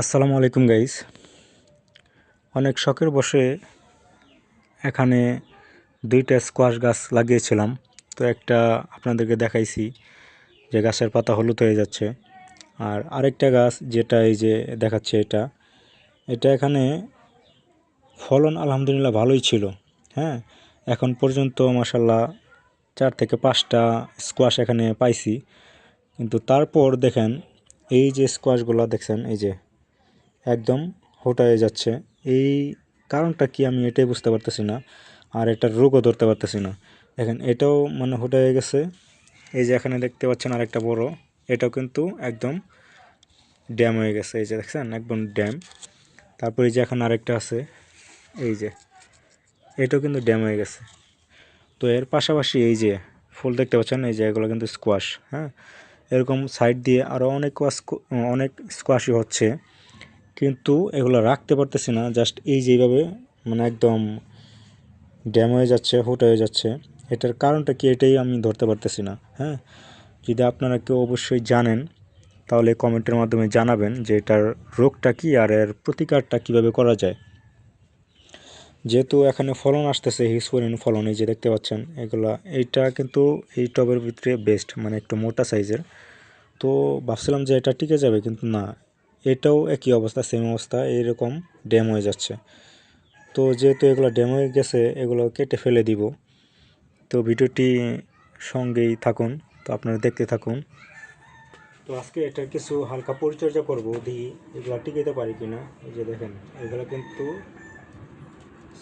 আসসালামু আলাইকুম গাইস অনেক শখের বসে এখানে দুইটা স্কোয়াশ গাছ লাগিয়েছিলাম। তো একটা আপনাদেরকে দেখাইছি, যে গাছের পাতা হলুদ হয়ে যাচ্ছে। আর আরেকটা গাছ, যেটা এই যে দেখাচ্ছে এটা এটা এখানে ফলন আলহামদুলিল্লাহ ভালোই ছিল হ্যাঁ? এখন পর্যন্ত মাসাল্লাহ চার থেকে পাঁচটা স্কোয়াশ এখানে পাইছি। কিন্তু তারপর দেখেন, এই যে স্কোয়াশগুলো দেখছেন, এই যে একদম হয়ে যাচ্ছে। এই কারণটা কি আমি এটাই বুঝতে পারতেছি না, আর এটার রোগও ধরতে পারতেছি না। দেখেন, এটাও মানে হোটা হয়ে গেছে। এই যে এখানে দেখতে পাচ্ছেন আরেকটা বড়, এটাও কিন্তু একদম ড্যাম হয়ে গেছে। এই যে দেখছেন, একদম ড্যাম। তারপরে যে এখন আরেকটা আছে, এই যে, এটাও কিন্তু ড্যাম হয়ে গেছে। তো এর পাশাপাশি এই যে ফুল দেখতে পাচ্ছেন, এই যে এগুলো কিন্তু স্কোয়াশ হ্যাঁ? এরকম সাইড দিয়ে আরও অনেক অনেক স্কোয়াশই হচ্ছে। কিন্তু এগুলো রাখতে পারতেছি না। জাস্ট এই যেভাবে মানে একদম ড্যাম হয়ে যাচ্ছে হুট হয়ে যাচ্ছে, এটার কারণটা কি এটাই আমি ধরতে পারতেছি না হ্যাঁ? যদি আপনারা কেউ অবশ্যই জানেন, তাহলে কমেন্টের মাধ্যমে জানাবেন যে এটার রোগটা কি আর এর প্রতিকারটা কীভাবে করা যায়। যেহেতু এখানে ফলন আসতেছে হিসপরিন ফলন, এই যে দেখতে পাচ্ছেন, এগুলা, এইটা কিন্তু এই টবের ভিতরে বেস্ট মানে একটু মোটা সাইজের তো ভাবছিলাম যে এটা টিকে যাবে, কিন্তু না এটাও একই অবস্থা সেম অবস্থা, এইরকম ড্যাম হয়ে যাচ্ছে। তো যেহেতু এগুলো ড্যাম হয়ে গেছে এগুলো কেটে ফেলে দিব। তো ভিডিওটি সঙ্গেই থাকুন, তো আপনারা দেখতে থাকুন। তো আজকে এটা কিছু হালকা পরিচর্যা করব দিই এগুলো টিকাইতে পারি কিনা। এই যে দেখেন, এগুলো কিন্তু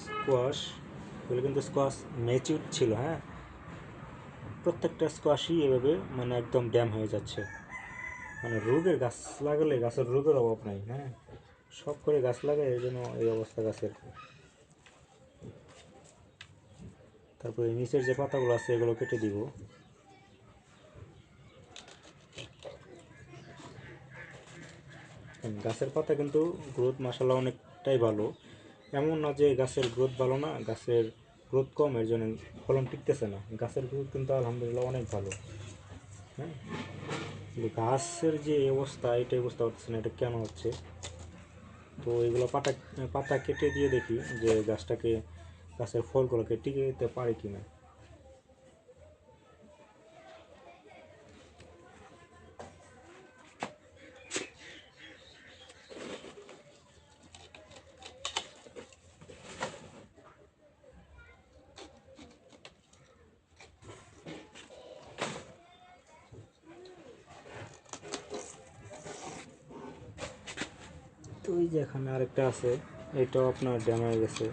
স্কোয়াশ এগুলো কিন্তু স্কোয়াশ ম্যাচিউর ছিল হ্যাঁ? প্রত্যেকটা স্কোয়াশই এভাবে মানে একদম ড্যাম হয়ে যাচ্ছে। মানে রোগের গাছ লাগালে গাছের রোগের অভাব নাই হ্যাঁ? সব করে গাছ লাগায়, এই জন্য এই অবস্থা গাছের। তারপরে নিচের যে পাতাগুলো আছে, এগুলো কেটে দিব। গাছের পাতা কিন্তু গ্রোথ মশালা অনেকটাই ভালো। এমন না যে গাছের গ্রোথ ভালো না, গাছের গ্রোথ কম, এর জন্য ফলন টিকতেছে না। গাছের গ্রোথ কিন্তু আলহামদুলিল্লাহ অনেক ভালো হ্যাঁ? গাছের যে অবস্থা এটা অবস্থা হচ্ছে না, এটা কেন হচ্ছে? তো এগুলো পাতা পাতা কেটে দিয়ে দেখি যে গাছটাকে, গাছের ফলগুলোকে টিকে দিতে পারে কিনা। তো ওই যে এখানে আরেকটা আছে, এটাও আপনার ড্যাম হয়ে গেছে।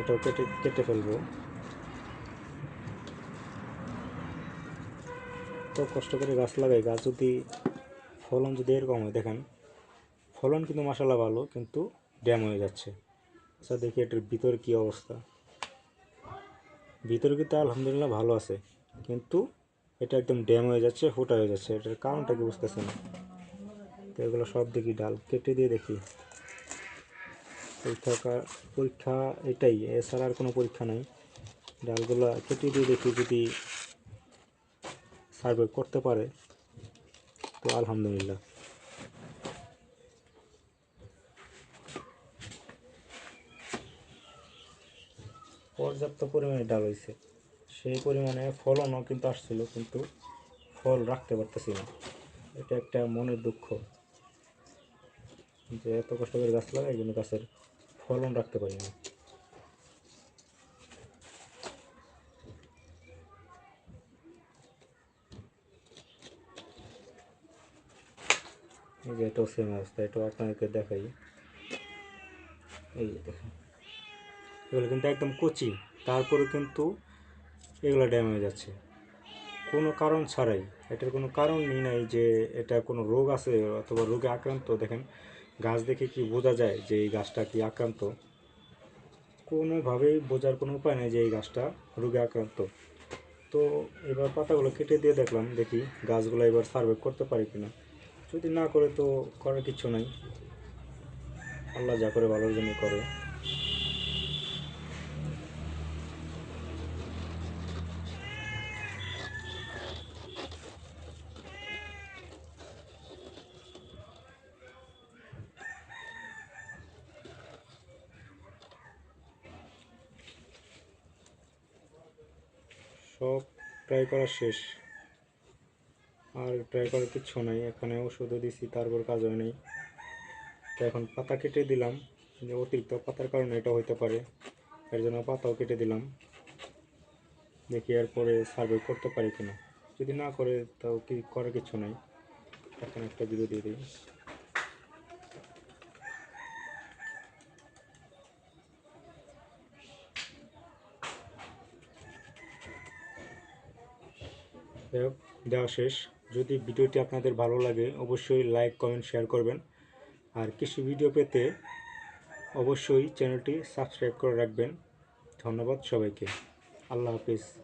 এটাও কেটে কেটে ফেলব। তো কষ্ট করে গাছ লাগাই। গাছ যদি, ফলন যদি এরকম হয়, দেখেন, ফলন কিন্তু মশালা ভালো, কিন্তু ড্যাম হয়ে যাচ্ছে। আচ্ছা দেখি এটার ভিতর কী অবস্থা। ভিতরে কিন্তু আলহামদুলিল্লাহ ভালো আছে, কিন্তু এটা একদম ড্যাম হয়ে যাচ্ছে, ফুটা হয়ে যাচ্ছে। এটার কারণটা কি বুঝতেছে না তো এগুলো সব দেখি, ডাল কেটে দিয়ে দেখি। পরীক্ষা পরীক্ষা এটাই, এছাড়া আর কোনো পরীক্ষা নাই। ডালগুলো কেটে দিয়ে দেখি যদি সার্ভে করতে পারে, তো আলহামদুলিল্লাহ। পর্যাপ্ত পরিমাণে ডাল হয়েছে সেই পরিমাণে ফলনও কিন্তু আসছিল, কিন্তু ফল রাখতে পারতেছি না। এটা একটা মনের দুঃখ। যে এত কষ্ট করে গাছ লাগাই কিন্তু গাছের ফলন রাখতে পারি না। এই যে এটাও সেম অবস্থা, এটাও আপনাদেরকে দেখাই। এই যে দেখেন, এগুলো কিন্তু একদম কচি, তারপরে কিন্তু এগুলো ড্যাম হয়ে যাচ্ছে। কোনো কারণ ছাড়াই, এটার কোনো কারণ নেই নাই যে এটা কোনো রোগ আছে অথবা রোগে আক্রান্ত। দেখেন গাছ দেখে কি বোঝা যায় যে এই গাছটা কি আক্রান্ত? কোনোভাবেই বোঝার কোনো উপায় নেই যে এই গাছটা রোগে আক্রান্ত। তো এবার পাতাগুলো কেটে দিয়ে দেখলাম, দেখি গাছগুলো এবার সার্ভে করতে পারি কিনা। যদি না করে তো করার কিছু নাই। আল্লাহ যা করে ভালোর জন্য করে। সব ট্রাই করা শেষ। আর ট্রাই করার কিচ্ছু নাই, এখানে ওষুধও দিছি, তারপর কাজ হয় নাই। তো এখন পাতা কেটে দিলাম, যে অতিরিক্ত পাতার কারণে এটা হইতে পারে, এর জন্য পাতাও কেটে দিলাম। দেখি এরপরে সার্ভে করতে পারি কিনা। যদি না করে, তাও কি করার কিছু নাই। এখন একটা ভিডিও দিয়ে দিই। দেওয়া শেষ। যদি ভিডিওটি আপনাদের ভালো লাগে, অবশ্যই লাইক, কমেন্ট, শেয়ার করবেন। আর কৃষি ভিডিও পেতে অবশ্যই চ্যানেলটি সাবস্ক্রাইব করে রাখবেন। ধন্যবাদ সবাইকে। আল্লাহ হাফিজ।